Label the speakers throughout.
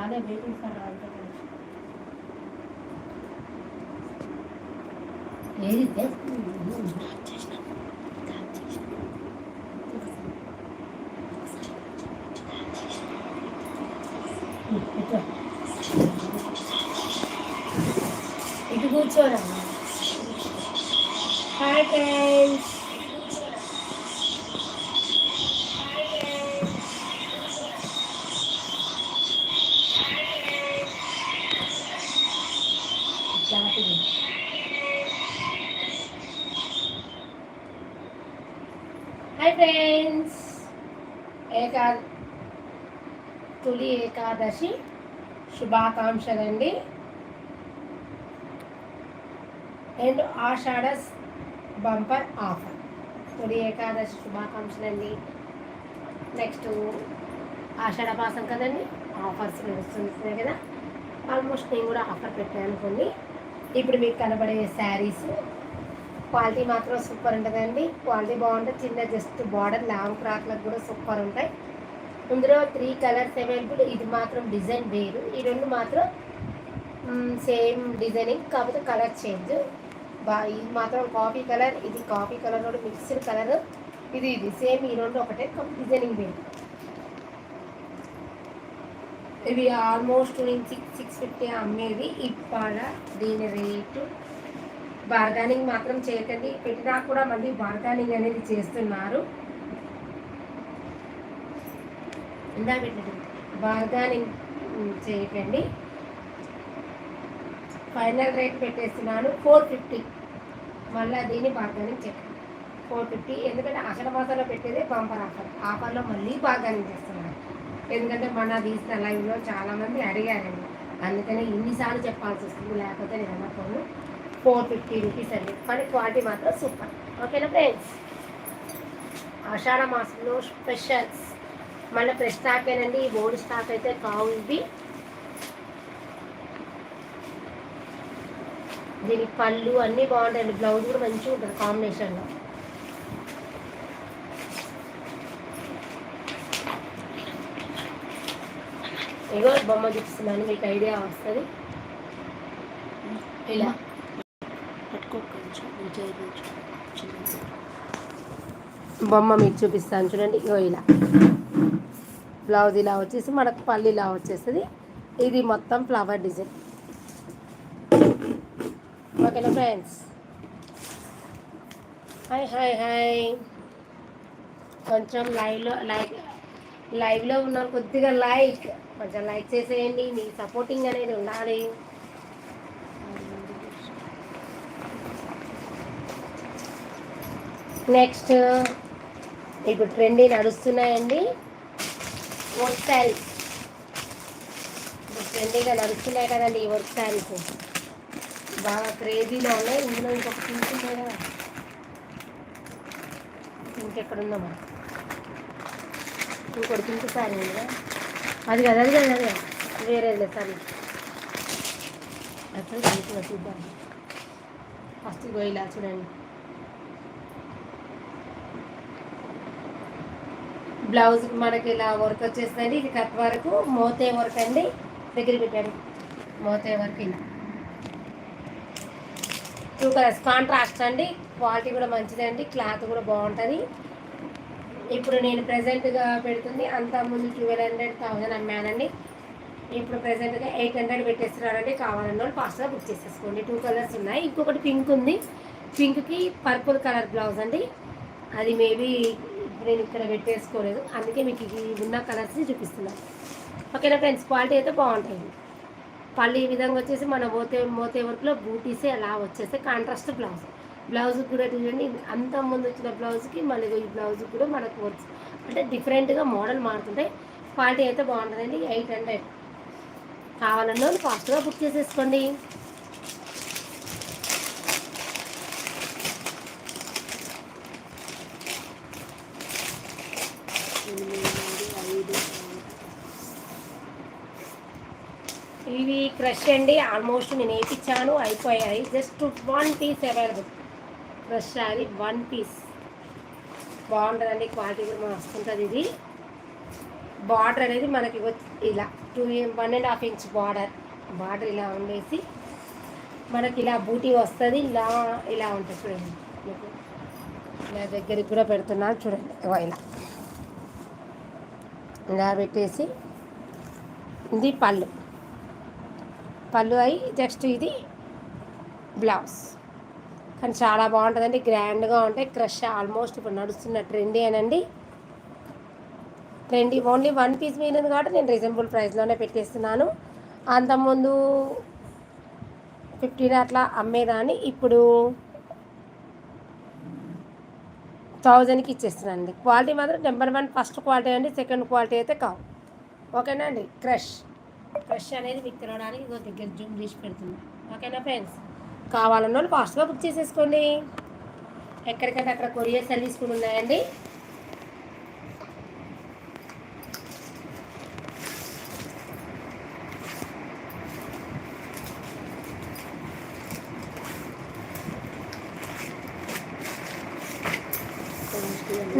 Speaker 1: For రాలే ఏది ఇటు కూర్చోరా హాయ్ ఫ్రెండ్స్ హాయ్ ఫ్రెండ్స్ ఏకా తొలి ఏకాదశి శుభాకాంక్షలండి. అండ్ ఆషాఢ బంపర్ ఆఫర్ తొలి ఏకాదశి శుభాకాంక్షలండి. నెక్స్ట్ ఆషాఢ మాసం కదండి. ఆఫర్స్ నడుస్తున్నాయి కదా. ఆల్మోస్ట్ నేను కూడా ఆఫర్ పెట్టాను కొన్ని. ఇప్పుడు మీకు కనబడే శారీస్ క్వాలిటీ మాత్రం సూపర్ ఉంటుందండి. క్వాలిటీ బాగుంటుంది చిన్న జస్ట్ బార్డర్ లాంగ్ ఫ్రాక్లకు కూడా సూపర్ ఉంటాయి. ఇందులో త్రీ కలర్స్ అవైలబుల్ ఇది మాత్రం డిజైన్ వేరు. ఈ రెండు మాత్రం సేమ్ డిజైనింగ్ కాకపోతే కలర్ చేంజ్. బా ఇది మాత్రం కాఫీ కలర్ ఇది కాఫీ కలర్ కూడా మిక్స్డ్ కలర్. ఇది ఇది సేమ్ ఈ రెండు ఒకటే డిజైనింగ్ వేరు. ఇవి ఆల్మోస్ట్ నేను సిక్స్ సిక్స్ ఫిఫ్టీ అమ్మేది ఇవాళ దీని రేటు బార్గానింగ్ మాత్రం చేయకండి. పెట్టినా కూడా మళ్ళీ బార్గానింగ్ అనేది చేస్తున్నారు. ఇందా పెట్టండి. బార్గానింగ్ చేయకండి. ఫైనల్ రేట్ పెట్టేస్తున్నాను. Four fifty. మళ్ళీ దీన్ని బార్గానింగ్ చేయండి ఫోర్ ఫిఫ్టీ. ఎందుకంటే అసల మాసంలో పెట్టేదే బంపర్ ఆఫర్. ఆఫర్లో మళ్ళీ బార్గానింగ్ చేస్తున్నారు. ఎందుకంటే మన తీసిన లైవ్లో చాలామంది అడిగారండి. అందుకనే ఇన్నిసార్లు చెప్పాల్సి వస్తుంది. లేకపోతే నేను అనుకోను ఫోర్ ఫిఫ్టీ రూపీస్ అండి. కానీ క్వాలిటీ మాత్రం సూపర్. ఓకేనా ఫ్రెండ్స్? ఆషాఢ మాసంలో స్పెషల్స్. మళ్ళీ ఫ్రెష్ స్టాక్ ఏనండి. ఈ బోర్డు స్టాక్ అయితే కావు ఇవి దీనికి పళ్ళు అన్నీ బాగుంటాయండి. బ్లౌజ్ కూడా మంచిగా ఉంటుంది కాంబినేషన్లో. ఇగో బొమ్మ చూపిస్తున్నాను. మీకు ఐడియా వస్తుంది. ఇలా. బొమ్మ మీకు చూపిస్తాను చూడండి ఇగో ఇలా. బ్లౌజ్ ఇలా వచ్చేసి మనకు పళ్ళు ఇలా వచ్చేస్తుంది. ఇది మొత్తం ఫ్లవర్ డిజైన్ ఓకేనా ఫ్రెండ్స్? Hi hi hi. కొంచెం లైవ్లో లైక్ లైవ్లో ఉన్నారు కొద్దిగా లైక్. కొంచెం లైక్ చేసేయండి మీ సపోర్టింగ్ అనేది ఉండాలి. నెక్స్ట్ ఇప్పుడు ట్రెండీ నడుస్తున్నాయండి. వర్క్ శారీస్ ఇప్పుడు ట్రెండీగా నడుస్తున్నాయి కదండి ఈ వర్క్ శారీస్ బాగా క్రేజీలో ఉన్నాయి. ఇందులో ఇంకొక పింక్ కదా పింక్ ఎక్కడుందమ్మా ఇంకోటి పింక్ శారీ ఉందా అది కదా అది కదా అదే వేరేది సారీ. అసలు చూద్దాం. ఫస్ట్ ఇగో ఇలా చూడండి. బ్లౌజ్ మనకి ఇలా వర్క్ వచ్చేస్తుంది. ఇది కట్ వరకు మోతే వర్క్ అండి. దగ్గర పెట్టండి. మోతే వర్క్ ఇలా. టూ కలర్స్ కాంట్రాస్ట్ అండి. క్వాలిటీ కూడా మంచిదండి. క్లాత్ కూడా బాగుంటుంది. ఇప్పుడు నేను ప్రజెంట్గా పెడుతుంది. అంత ముందు ట్వెల్వ్ హండ్రెడ్ థౌజండ్ అమ్మానండి ఇప్పుడు ప్రజెంట్గా ఎయిట్ హండ్రెడ్ పెట్టేస్తున్నారండి కావాలన్న వాళ్ళు ఫాస్ట్గా బుక్ చేసేసుకోండి. టూ కలర్స్ ఉన్నాయి. ఇంకొకటి పింక్ ఉంది. పింక్కి పర్పుల్ కలర్ బ్లౌజ్ అండి. అది మేబీ నేను ఇక్కడ పెట్టేసుకోలేదు. అందుకే మీకు ఈ ఉన్న కలర్స్ని చూపిస్తున్నాను ఓకేనా ఫ్రెండ్స్ క్వాలిటీ అయితే బాగుంటాయి పళ్ళు ఈ విధంగా వచ్చేసి మన మోతే మోతే వర్క్లో బూటీసే అలా వచ్చేస్తే కాంట్రాస్ట్ బ్లౌజ్ బ్లౌజ్ కూడా చూడండి అంత ముందు వచ్చిన బ్లౌజ్కి మళ్ళీ ఈ బ్లౌజ్ కూడా మనకు వర్క్స్ అంటే డిఫరెంట్గా మోడల్ మారుతుంటాయి క్వాలిటీ అయితే బాగుంటుందండి. ఎయిట్ హండ్రెడ్ కావాలన్నా ఫాస్ట్గా బుక్ చేసేసుకోండి. ఇవి క్రష్ అండి. ఆల్మోస్ట్ నేను వేయించాను అయిపోయాయి. Just one piece available. Crush అది వన్ పీస్. బాగుంటుందండి. క్వాలిటీ కూడా వస్తుంటుంది ఇది. బార్డర్ అనేది మనకి ఇలా two one and half inch border. Border ఇలా ఉండేసి మనకి ఇలా బూటీ వస్తుంది. ఇలా ఇలా ఉంటుంది చూడండి. మీకు ఇలా దగ్గరికి కూడా పెడుతున్నాను. చూడండి. ఇలా. ఇలా పెట్టేసి ఇది పళ్ళు. పళ్ళు అయి జస్ట్ ఇది బ్లౌజ్. కానీ చాలా బాగుంటుందండి గ్రాండ్గా ఉంటాయి క్రష్ ఆల్మోస్ట్ ఇప్పుడు నడుస్తున్న ట్రెండీ అనండి. ట్రెండీ ఓన్లీ వన్ పీస్ మిగిలింది కాబట్టి నేను రీజనబుల్ ప్రైస్లోనే పెట్టేస్తున్నాను. అంతకుముందు ఫిఫ్టీన్ అట్లా అమ్మేదాన్ని ఇప్పుడు థౌజండ్కి ఇచ్చేస్తున్నానండి. క్వాలిటీ మాత్రం నెంబర్ వన్ ఫస్ట్ క్వాలిటీ అండి సెకండ్ క్వాలిటీ అయితే కావు. ఓకేనా అండి? క్రష్. ఫ్రెష్ అనేది మీకు తినడానికి ఇదో దగ్గర జూమ్ తీసి పెడుతుంది ఓకేనా ఫ్రెండ్స్? కావాలన్న వాళ్ళు ఫాస్ట్గా బుక్ చేసేసుకోండి. ఎక్కడికంటే అక్కడ కొరియర్ సర్వీస్ కూడా ఉన్నాయండి.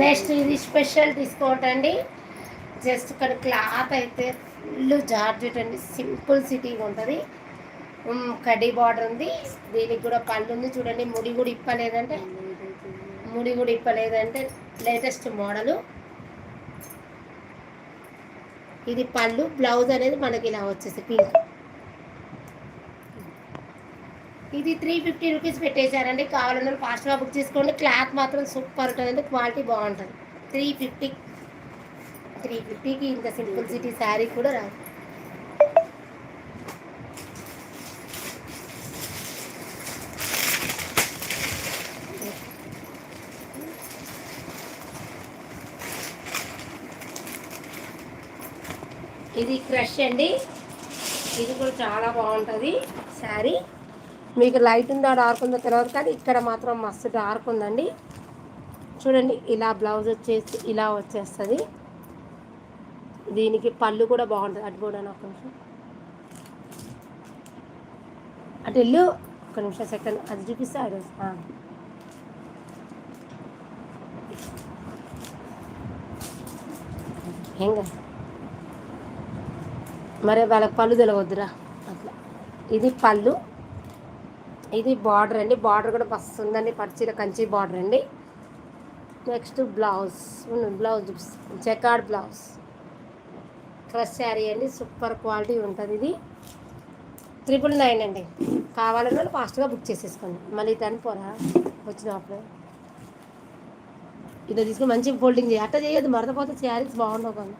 Speaker 1: నెక్స్ట్ ఇది స్పెషల్ డిస్కౌంట్ అండి. జస్ట్ ఇక్కడ క్లాత్ అయితే ఫుల్ జార్జెట్ అండి. సింపుల్ సిటీగా ఉంటుంది. కడ్డీ బార్డర్ ఉంది. దీనికి కూడా పళ్ళు ఉంది. చూడండి ముడి కూడా ఇప్పలేదంటే ముడి కూడా ఇప్పలేదంటే లేటెస్ట్ మోడలు. ఇది పళ్ళు బ్లౌజ్ అనేది మనకి ఇలా వచ్చేసి పింక్ ఇది త్రీ ఫిఫ్టీ రూపీస్ పెట్టేశారండి. కావాలన్నా ఫాస్ట్గా బుక్ చేసుకోండి. క్లాత్ మాత్రం సూపర్ ఉంటుందండి. క్వాలిటీ బాగుంటుంది. త్రీ ఫిఫ్టీ త్రీ ఫిఫ్టీకి ఇంత సింపుల్ సిటీ శారీ కూడా రాదు. ఇది క్రష్ అండి. ఇది కూడా చాలా బాగుంటుంది శారీ. మీకు లైట్ ఉందో డార్క్ ఉందో తెలియదు కానీ ఇక్కడ మాత్రం మస్తు డార్క్ ఉందండి. చూడండి ఇలా బ్లౌజ్ వచ్చేసి ఇలా వచ్చేస్తుంది. దీనికి పళ్ళు కూడా బాగుంటుంది అటు కూడా ఒక నిమిషం అటు వెళ్ళు. ఒక నిమిషం సెకండ్. అది చూపిస్తా అది ఏం కదా. మరి వాళ్ళకి పళ్ళు తెలవద్దురా. అట్లా. ఇది పళ్ళు. ఇది బార్డర్ అండి. బార్డర్ కూడా మస్తు ఉందండి. పచ్చిర కంచి బార్డర్ అండి. Next blouse. Blouse checkered blouse. Crush sari అండి సూపర్ క్వాలిటీ ఉంటుంది ఇది. త్రిపుల్ నైన్ అండి. కావాలన్న వాళ్ళు ఫాస్ట్గా బుక్ చేసేసుకోండి. మళ్ళీ దాన్ని పోరా వచ్చినప్పుడు ఇట్లా తీసుకుని మంచి ఫోల్డింగ్ చేయాలి అట్లా చేయదు మరతపోతే శారీస్ బాగుండవు కానీ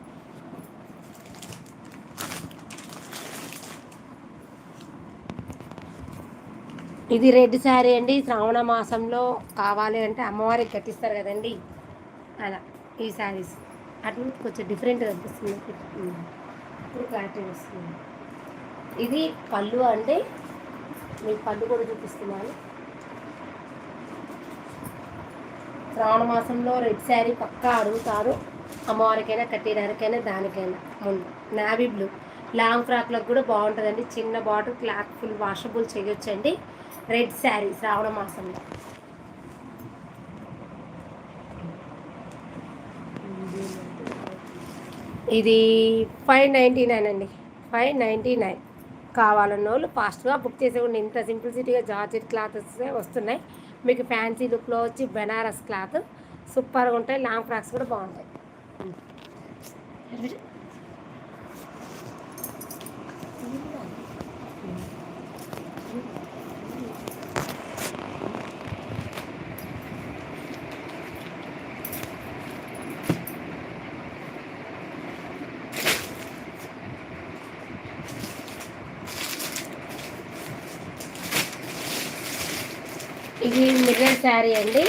Speaker 1: ఇది రెడ్ శారీ అండి. శ్రావణ మాసంలో కావాలి అంటే అమ్మవారికి కట్టిస్తారు కదండి. అలా ఈ శారీస్. అటు కొంచెం డిఫరెంట్ అనిపిస్తుంది. ఇప్పుడు క్లారిటీ వస్తుంది. ఇది పళ్ళు అంటే మీకు పళ్ళు కూడా చూపిస్తున్నాను. శ్రావణ మాసంలో రెడ్ శారీ పక్కా అడుగుతారు. అమ్మవారికైనా కట్టేదానికైనా దానికైనా. ముందు నావీ బ్లూ లాంగ్ ఫ్రాక్లకు కూడా బాగుంటుందండి. చిన్న బాటిల్ క్లాత్ ఫుల్ వాషబుల్ చేయొచ్చండి. రెడ్ శారీ శ్రావణ మాసంలో. ఇది ఫైవ్ నైంటీ నైన్ అండి. ఫైవ్ నైంటీ నైన్ కావాలన్న వాళ్ళు ఫాస్ట్గా బుక్ చేసేవాళ్ళు ఇంత సింప్లిసిటీగా జార్జెట్ క్లాత్స్ వస్తున్నాయి. మీకు ఫ్యాన్సీ లుక్లో వచ్చి బెనారస్ క్లాత్. సూపర్గా ఉంటాయి. లాంగ్ ఫ్రాక్స్ కూడా బాగుంటాయి. Hmm. ఇది మిర్రర్ శారీ అండి.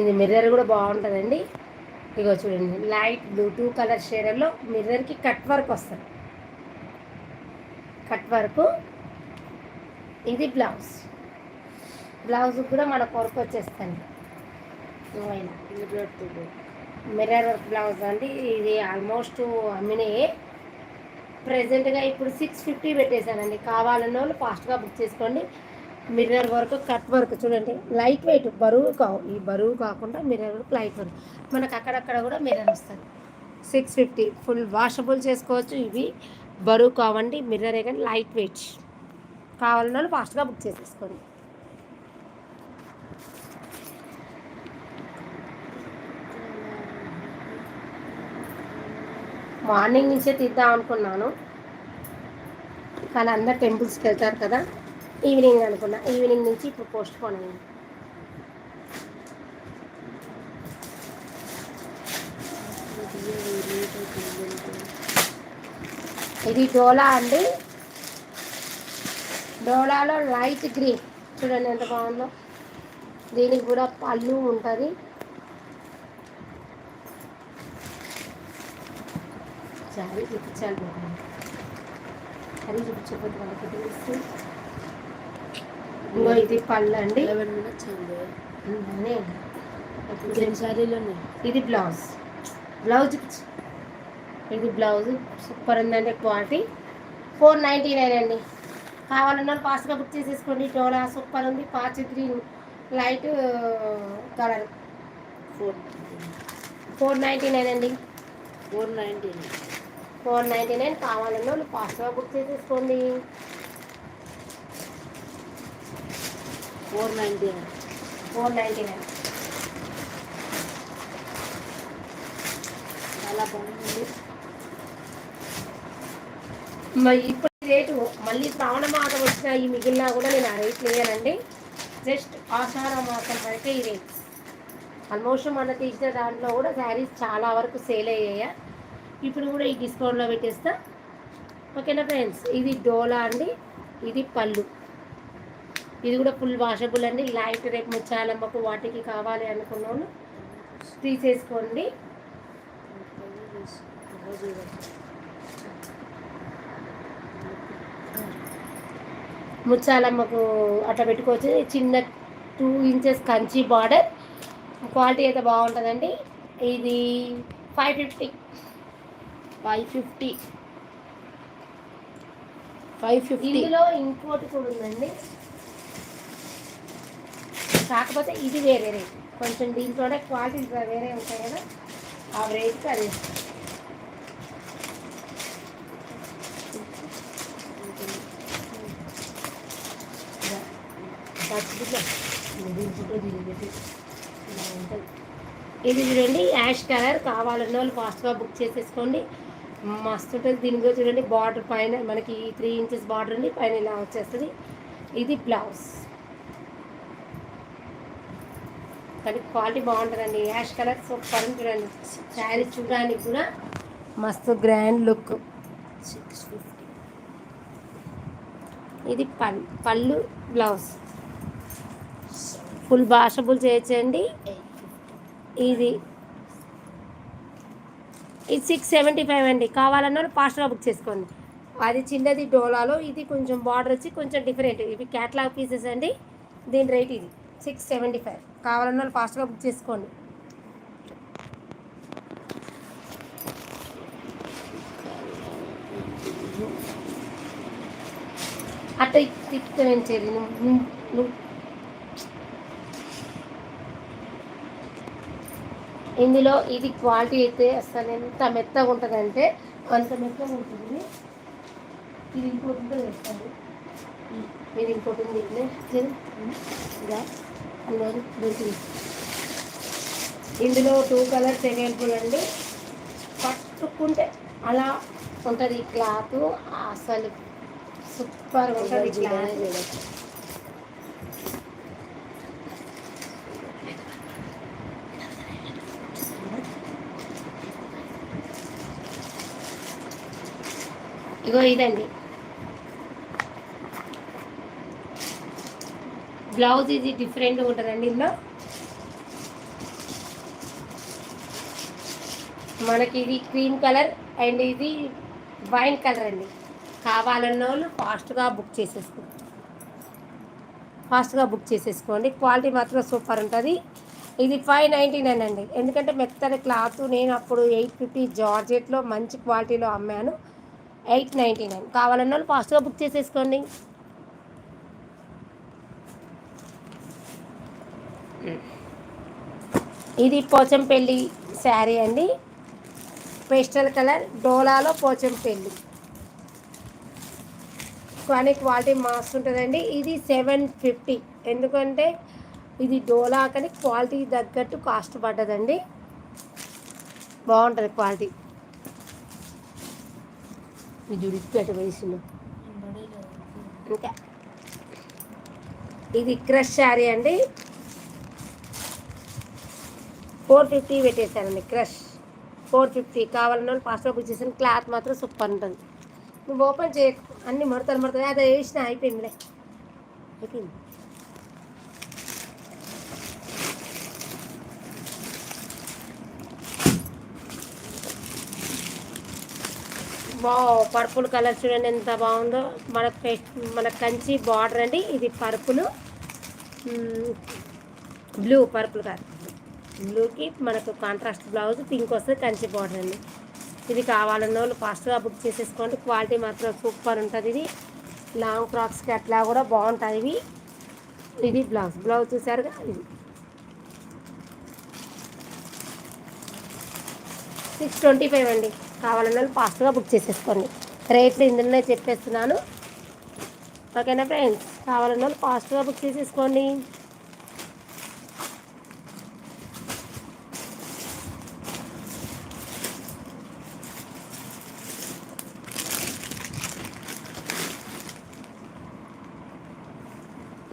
Speaker 1: ఇది మిర్రర్ కూడా బాగుంటుందండి. ఇగో చూడండి లైట్ బ్లూ టూ కలర్ షేడర్లో మిర్రర్కి కట్ వర్క్ వస్తుంది. Cut work. ఇది బ్లౌజ్. బ్లౌజ్ కూడా మన కొరకు వచ్చేస్తుంది. మిర్రర్ వర్క్ బ్లౌజ్ అండి. ఇది ఆల్మోస్ట్ అమ్మినే ప్రజెంట్గా ఇప్పుడు సిక్స్ ఫిఫ్టీ పెట్టేశానండి. కావాలన్న వాళ్ళు ఫాస్ట్గా బుక్ చేసుకోండి. మిర్రర్ వర్క్ కట్ వర్క్ చూడండి. లైట్ వెయిట్ బరువు కావు ఈ బరువు కాకుండా మిర్రర్ వర్క్ లైట్ వర్క్ మనకు అక్కడక్కడ కూడా మిర్రర్ వస్తుంది. సిక్స్ ఫిఫ్టీ ఫుల్ వాషబుల్ చేసుకోవచ్చు. ఇవి బరువు కావండి మిర్రరే కానీ లైట్ వెయిట్ కావాలన్న వాళ్ళు ఫాస్ట్గా బుక్ చేసేసుకోండి. మార్నింగ్ నుంచే తీద్దాం అనుకున్నాను. కానీ అందరు టెంపుల్స్కి వెళ్తారు కదా. ఈవినింగ్ అనుకున్నా. ఈవినింగ్ నుంచి ఇప్పుడు పోస్ట్ పోన్ అయింది. ఇది డోలా అండి. డోలాలో లైట్ గ్రీన్. చూడండి ఎంత బాగుందో. దీనికి కూడా పళ్ళు ఉంటుంది. శారీ చూపించాలి బాబు శారీ చూపించకపోతే వాళ్ళకి తెలుస్తుంది? ఇంకో ఇది పళ్ళు అండి.
Speaker 2: లెవెన్ మినిట్స్
Speaker 1: ఇది బ్లౌజ్. బ్లౌజ్ ఇది బ్లౌజ్. సూపర్ ఉందండి క్వాలిటీ. ఫోర్ నైంటీ నైన్ అండి. కావాలన్నా ఫాస్ట్గా బుక్ చేసేసుకోండి. డోలా సూపర్ ఉంది. Patch green light colour.
Speaker 2: Four
Speaker 1: four ninety nine అండి.
Speaker 2: Four ninety
Speaker 1: four ninety nine కావాలన్నా వాళ్ళు ఫాస్ట్గా బుక్ చేసేసుకోండి.
Speaker 2: Four ninety
Speaker 1: four ninety nine.
Speaker 2: చాలా బాగుంది.
Speaker 1: మరి ఇప్పుడు రేటు మళ్ళీ శ్రావణ మాసం వచ్చిన ఈ మిగిలినా కూడా నేను ఆ రేట్లు వేయనండి. జస్ట్ ఆషాఢ మాసం వరకే ఈ రేట్. ఆల్మోస్ట్ మన తీసిన దాంట్లో కూడా శారీస్ చాలా వరకు సేల్ అయ్యాయి? ఇప్పుడు కూడా ఈ డిస్కౌంట్లో పెట్టేస్తా. ఓకేనా ఫ్రెండ్స్? ఇది డోలా అండి. ఇది పళ్ళు. ఇది కూడా ఫుల్ వాషబుల్ అండి. లైట్ రేపు ముచ్చాలమ్మకు వాటికి కావాలి అనుకున్నాను. తీసేసుకోండి ముచ్చాలమ్మకు అట్లా పెట్టుకోవచ్చు. చిన్న two inches Kanchi border quality అయితే బాగుంటుందండి. ఇది five fifty
Speaker 2: five fifty. Five fifty.
Speaker 1: ఇందులో ఇంకోటి కూడా ఉందండి. కాకపోతే ఇది వేరే రేట్. కొంచెం దీంట్లోనే క్వాలిటీ వేరే ఉంటాయి కదా ఆ రేట్కి అదే. ఇది చూడండి యాష్ కలర్ కావాలన్న వాళ్ళు ఫాస్ట్గా బుక్ చేసేసుకోండి. మస్తు ఉంటుంది దీని కూడా చూడండి బార్డర్ పైన మనకి త్రీ ఇంచెస్ బార్డర్ ఉంది పైన ఇలా వచ్చేస్తుంది. ఇది బ్లౌజ్. కానీ క్వాలిటీ బాగుంటుందండి. యాష్ కలర్ సూపర్ చూడండి. శారీ చూడడానికి కూడా మస్తు గ్రాండ్ లుక్. ఇది పల్ పళ్ళు బ్లౌజ్. ఫుల్ వాషబుల్ చేయొచ్చండి ఇది ఇది సిక్స్ సెవెంటీ ఫైవ్ అండి. కావాలన్నా ఫాస్ట్గా బుక్ చేసుకోండి. అది చిన్నది డోలాలో ఇది కొంచెం బార్డర్ వచ్చి కొంచెం డిఫరెంట్ ఇవి క్యాట్లాగ్ పీసెస్ అండి. దీని రేట్ ఇది సిక్స్ సెవెంటీ ఫైవ్ కావాలన్నా ఫాస్ట్గా బుక్ చేసుకోండి. అట్ట తిప్పేంచేది నువ్వు నువ్వు- ఇందులో ఇది క్వాలిటీ అయితే అసలు ఎంత మెత్తగా ఉంటుందంటే అంత మెత్తగా ఉంటుంది. ఇది ఇంకోటి ఉంటుంది వేస్తాను ఇది ఇంకోటి ఉంది. ఇట్లే. ఇది. దొరికింది ఇందులో టూ కలర్స్ అవైలబుల్ అండి పట్టుకుంటే అలా ఉంటుంది ఈ క్లాత్. అసలు సూపర్ ఉంటుంది క్లాత్. ఇదిగో ఇదండి. బ్లౌజ్ ఇది డిఫరెంట్ ఉంటుందండి ఇందులో. మనకి ఇది క్రీమ్ కలర్ అండ్ ఇది వైన్ కలర్ అండి. కావాలన్న వాళ్ళు ఫాస్ట్గా బుక్ చేసేసుకోండి ఫాస్ట్గా బుక్ చేసేసుకోండి. క్వాలిటీ మాత్రం సూపర్ ఉంటుంది. ఇది ఫైవ్ నైంటీ నైన్ అండి. ఎందుకంటే మెత్తని క్లాత్ నేను అప్పుడు ఎయిట్ ఫిఫ్టీ జార్జెట్లో మంచి క్వాలిటీలో అమ్మాను. Eight ninety nine. కావాలన్న వాళ్ళు ఫాస్ట్గా బుక్ చేసేసుకోండి. ఇది పోచంపల్లి శారీ అండి. పేస్టల్ కలర్ డోలాలో పోచంపల్లి. కానీ క్వాలిటీ మాస్ ఉంటుందండి. ఇది సెవెన్ ఫిఫ్టీ. ఎందుకంటే ఇది డోలా కానీ క్వాలిటీ తగ్గట్టు కాస్ట్ పడ్డదండి. బాగుంటుంది క్వాలిటీ. ఇది ఉడిపెట్ట వేసిన. ఇంకా ఇది క్రష్ శారీ అండి. ఫోర్ ఫిఫ్టీ పెట్టేశానండి క్రష్. ఫోర్ ఫిఫ్టీ కావాలన్న వాళ్ళు ఫాస్ట్గా బుక్ చేసిన క్లాత్ మాత్రం సూపర్ ఉంటుంది. నువ్వు ఓపెన్ చేయ అన్ని మడతలు మడతలు. అదే వేసిన అయిపోయిందిలే. అయిపోయింది. బా పర్పుల్ కలర్ చూడండి ఎంత బాగుందో. మన మన కంచి బార్డర్ అండి. ఇది పర్పుల్. బ్లూ పర్పుల్ కాదు. బ్లూకి మనకు కాంట్రాస్ట్ బ్లౌజ్ పింక్ వస్తుంది కంచి బార్డర్ అండి. ఇది కావాలన్న వాళ్ళు ఫాస్ట్గా బుక్ చేసేసుకోండి. క్వాలిటీ మాత్రం సూపర్ ఉంటుంది ఇది. లాంగ్ ఫ్రాక్స్కి అట్లా కూడా బాగుంటుంది ఇవి. ఇది బ్లౌజ్. బ్లౌజ్ చూసారుగా ఇది. సిక్స్ ట్వంటీ ఫైవ్ అండి. కావాలన్న వాళ్ళు ఫాస్ట్గా బుక్ చేసేసుకోండి. రేట్లు ఇందులోనే చెప్పేస్తున్నాను. ఓకేనా ఫ్రెండ్స్? కావాలన్న వాళ్ళు ఫాస్ట్గా బుక్ చేసేసుకోండి.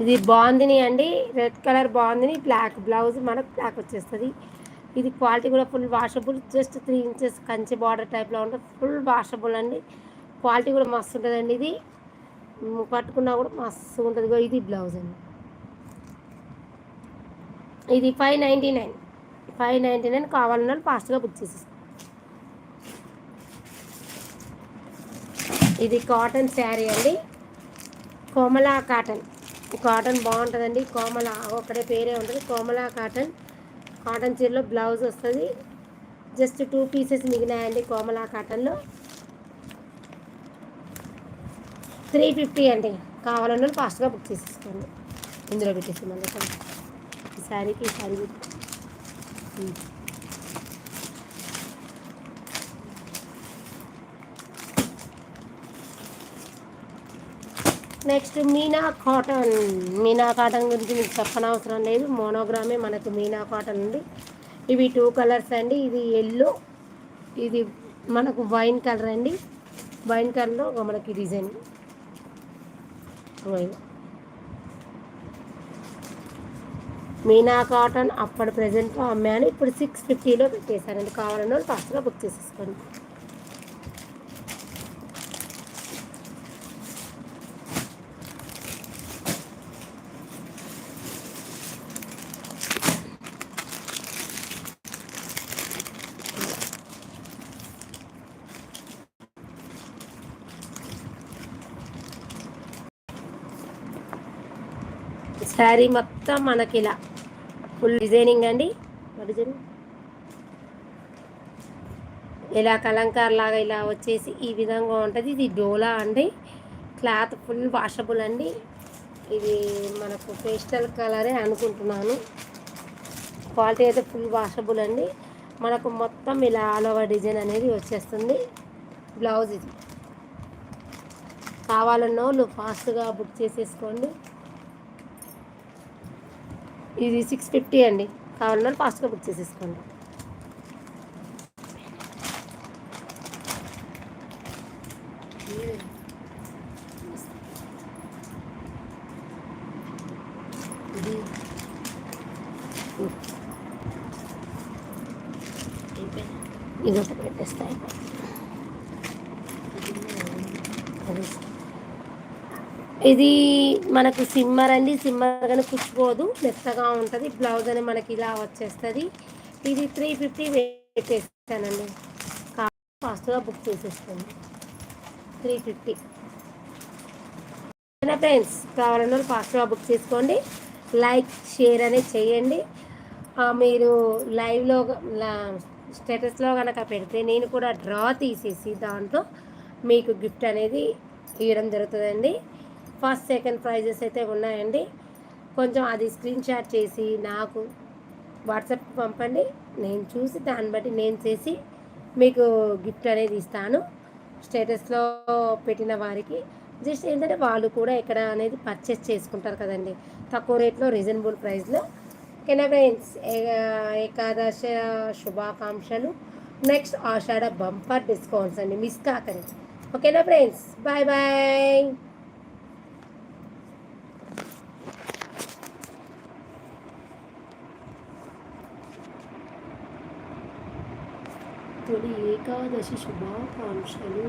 Speaker 1: ఇది బాగుందిని అండి. రెడ్ కలర్ బాగుందిని. బ్లాక్ బ్లౌజ్ మనకు బ్లాక్ వచ్చేస్తుంది. ఇది క్వాలిటీ కూడా full washable just three inches Kanchi border టైప్లో ఉంటుంది ఫుల్ వాషబుల్ అండి. క్వాలిటీ కూడా మస్తు ఉంటుందండి ఇది. పట్టుకున్నా కూడా మస్తు ఉంటుంది. ఇది బ్లౌజ్ అండి. ఇది five ninety nine. Five ninety nine కావాలన్న వాళ్ళు ఫాస్ట్గా బుక్ చేసేస్తాను ఇది కాటన్ శారీ అండి. కోమలా కాటన్. కాటన్ బాగుంటుందండి. కోమల ఒకటే పేరే ఉంటుంది. కోమలా కాటన్. కాటన్ చీరలో బ్లౌజ్ వస్తుంది. జస్ట్ టూ పీసెస్ మిగిలినాయండి కోమలా కాటన్లో. త్రీ ఫిఫ్టీ అండి. కావాలన్న ఫాస్ట్గా బుక్ చేసేసుకోండి. ఇందులో పెట్టేసి మళ్ళీ ఈ శారీకి ఈ sari next Meena cotton. Meena cotton గురించి మీకు చెప్పనవసరం లేదు. మోనోగ్రామే మనకు మీనా కాటన్ ఉంది. ఇవి టూ కలర్స్ అండి. ఇది ఎల్లో ఇది మనకు వైన్ కలర్ అండి. వైన్ కలర్లో మనకి డిజైన్. వైన్. మీనా కాటన్ అప్పటి ప్రజెంట్లో అమ్మాను ఇప్పుడు సిక్స్ ఫిఫ్టీలో పెట్టేశానండి కావాలన్న వాళ్ళు ఫాస్ట్గా బుక్ చేసేసుకోండి. శారీ మొత్తం మనకి ఇలా ఫుల్ డిజైనింగ్ అండి. డిజైన్ ఇలా కలంకార్ లాగా ఇలా వచ్చేసి ఈ విధంగా ఉంటుంది. ఇది డోలా అండి. క్లాత్ ఫుల్ వాషబుల్ అండి. ఇది మనకు పేస్టల్ కలరే అనుకుంటున్నాను. క్వాలిటీ అయితే ఫుల్ వాషబుల్ అండి. మనకు మొత్తం ఇలా ఆల్ ఓవర్ డిజైన్ అనేది వచ్చేస్తుంది. బ్లౌజ్ ఇది. కావాలన్న వాళ్ళు ఫాస్ట్గా బుక్ చేసేసుకోండి. ఇది సిక్స్ ఫిఫ్టీ అండి. కావాలన్నా ఫాస్ట్గా బుక్ చేసేసుకోండి.
Speaker 2: ఇది.
Speaker 1: ఒకటి పెట్టేస్తాయి అది. ఇది మనకు సిమ్మర్ అండి. సిమ్మర్ కానీ కుచ్చిపోదు మెత్తగా ఉంటుంది. బ్లౌజ్ అని మనకి ఇలా వచ్చేస్తుంది. ఇది త్రీ ఫిఫ్టీ పెట్టేస్తానండి ఫాస్ట్గా బుక్ చేసేస్తాను త్రీ ఫిఫ్టీ ఫ్రెండ్స్ కావాలన్న ఫాస్ట్గా బుక్ చేసుకోండి. లైక్ షేర్ అనేది చేయండి. మీరు లైవ్లో స్టేటస్లో కనుక పెడితే నేను కూడా డ్రా తీసేసి దాంట్లో మీకు గిఫ్ట్ అనేది ఇవ్వడం జరుగుతుందండి. ఫస్ట్ సెకండ్ ప్రైజెస్ అయితే ఉన్నాయండి. కొంచెం అది స్క్రీన్ షాట్ చేసి నాకు వాట్సాప్ పంపండి. నేను చూసి దాన్ని బట్టి నేను చేసి మీకు గిఫ్ట్ అనేది ఇస్తాను. స్టేటస్లో పెట్టిన వారికి. జస్ట్ ఏంటంటే వాళ్ళు కూడా ఇక్కడ అనేది పర్చేస్ చేసుకుంటారు కదండి. తక్కువ రేట్లో రీజనబుల్ ప్రైస్లో. ఓకేనా ఫ్రెండ్స్ ఏకాదశ శుభాకాంక్షలు. నెక్స్ట్ ఆషాఢ బంపర్ డిస్కౌంట్స్ అండి. మిస్ కాకండి. ఓకేనా ఫ్రెండ్స్? Bye bye.
Speaker 2: ఏకాదశి శుభాకాంక్షలు.